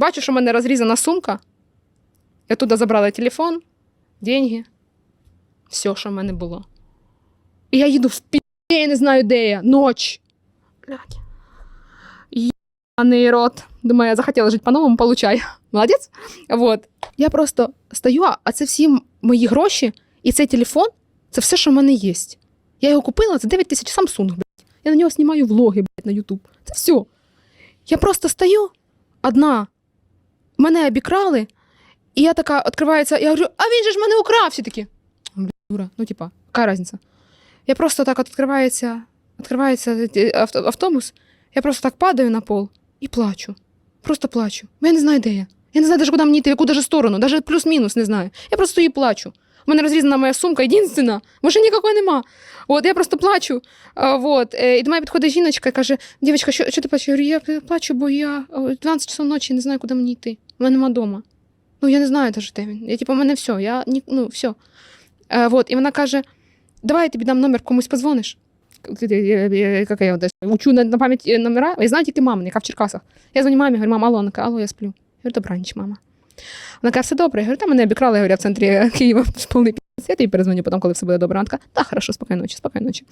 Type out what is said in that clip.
Бачу, що в мене розрізана сумка. Я туди забрала телефон, деньги, все, що в мене було. І я їду в пі... я не знаю, де я. Ноч. Блядь. Ебаний рот. Думаю, я захотіла жити по-новому, получай. Молодець. Вот. Я просто стою, а це всі мої гроші, і цей телефон це все, що в мене є. Я його купила за 9 тисяч Samsung, блядь. Я на нього знімаю влоги, блядь, на YouTube. Це все. Я просто стою одна. Мене обікрали, і я така відкривається, я говорю, а він же ж мене украв. Всі такі. Дура. Ну, типа, яка різниця? Я просто так відкривається, відкривається е, автобус, я просто так падаю на пол і плачу. Просто плачу. Бо я не знаю, де я. Я не знаю, куди мені йти, в яку даже сторону, даже плюс-мінус не знаю. Я просто стою і плачу. У мене розрізана моя сумка, єдинственна, може ніякої нема. От я просто плачу. А, вот. е, І до мене підходить жіночка і каже: дівчинка, що, що ти плачеш? Я говорю, я плачу, бо я 12 часов ночі не знаю, куди мені йти. У мене нема дома. Ну, я не знаю даже, де він. Я, типу, у мене все, я ні, ну, все. Е, вот. І вона каже: давай я тобі дам номер, комусь позвониш. Как я десь учу на, на пам'ять е, номера, я знаю тільки маму, яка в Черкасах. Я дзвоню мамі, говорю, мама, алло, вона каже, алло, я сплю. Я говорю, добраніч, мама. Вона каже, все добре. Я говорю, та мене обікрали, я говорю, в центрі Києва повний пі***ць. Я тобі перезвоню потім, коли все буде добре. Вона така, та, хорошо, спокійної ночі, спокійної ночі.